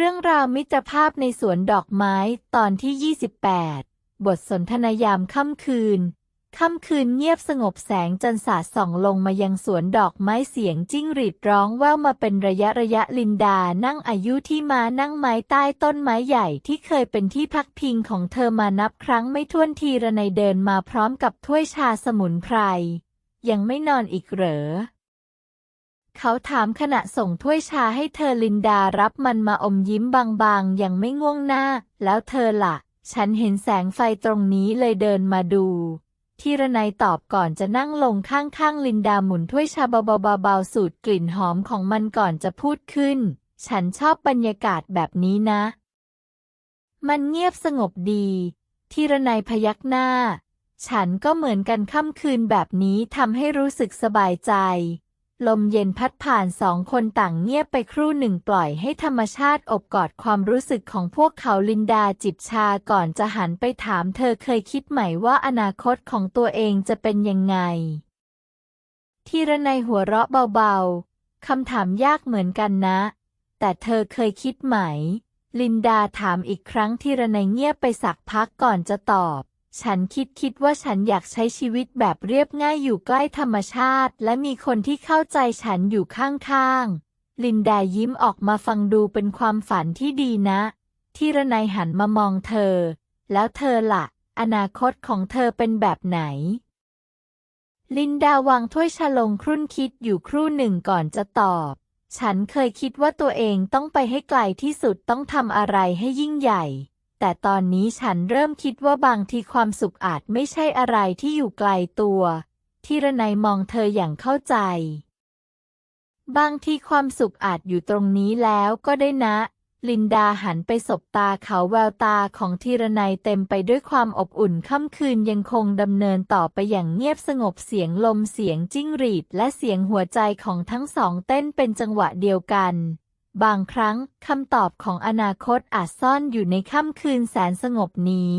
เรื่องราวมิตรภาพในสวนดอกไม้ตอนที่ 28 บทสนทนายามค่ำคืน ค่ำคืนเงียบสงบแสงจันทร์สาดส่องลงมายังสวนดอกไม้เสียงจิ้งหรีดร้องแว่วมาเป็นระยะระยะลินดานั่งอายุที่มานั่งไม้ใต้ต้นไม้ใหญ่ที่เคยเป็นที่พักพิงของเธอมานับครั้งไม่ถ้วนทีระในเดินมาพร้อมกับถ้วยชาสมุนไพรยังไม่นอนอีกเหรอ เขาถามขณะส่งถ้วยชาให้เธอลินดารับมันมาอมยิ้มบางๆ ยังไม่ง่วงหน้า แล้วเธอล่ะ ฉันเห็นแสงไฟตรงนี้เลยเดินมาดูที่ระไนยตอบก่อนจะนั่งลงข้างๆลินดาหมุนถ้วยชาเบาๆสูดกลิ่นหอมของมันก่อนจะพูดขึ้น ฉันชอบบรรยากาศแบบนี้นะ มันเงียบสงบดีที่ระไนยพยักหน้า ฉันก็เหมือนกันค่ำคืนแบบนี้ทำให้รู้สึกสบายใจ ลมเย็นพัดผ่านสองคนต่างเงียบไปครู่หนึ่งปล่อยให้ธรรมชาติอบกอดความรู้สึกของพวกเขาลินดาจิบชาก่อนจะหันไปถามเธอเคยคิดไหมว่าอนาคตของตัวเองจะเป็นยังไง ทีระในหัวเราะเบาๆ คำถามยากเหมือนกันนะ แต่เธอเคยคิดไหม ลินดาถามอีกครั้งทีระในเงียบไปสักพักก่อนจะตอบ ฉันคิดคิดว่าฉันอยากใช้ชีวิตแบบเรียบง่ายอยู่ใกล้ธรรมชาติ และมีคนที่เข้าใจฉันอยู่ข้างๆ ลินดายิ้มออกมาฟังดูเป็นความฝันที่ดีนะ ที่ระไนยหันมามองเธอ แล้วเธอละ่ะ อนาคตของเธอเป็นแบบไหน ลินดาวางถ้วยชาลงครุ่นคิดอยู่ครู่หนึ่งก่อนจะตอบ ฉันเคยคิดว่าตัวเองต้องไปให้ไกลที่สุดต้องทำอะไรให้ยิ่งใหญ่ แต่ตอนนี้ฉันเริ่มคิดว่าบางทีความสุขอาจไม่ใช่อะไรที่อยู่ไกลตัวที่ระไนยมองเธออย่างเข้าใจ บางทีความสุขอาจอยู่ตรงนี้แล้วก็ได้นะ ลินดาหันไปสบตาเขาแววตาของทีรนัยเต็มไปด้วยความอบอุ่นค่ำคืนยังคงดำเนินต่อไปอย่างเงียบสงบเสียงลมเสียงจิ้งหรีดและเสียงหัวใจของทั้งสองเต้นเป็นจังหวะเดียวกัน บางครั้งคำตอบของอนาคตอาจซ่อนอยู่ในค่ำคืนแสนสงบนี้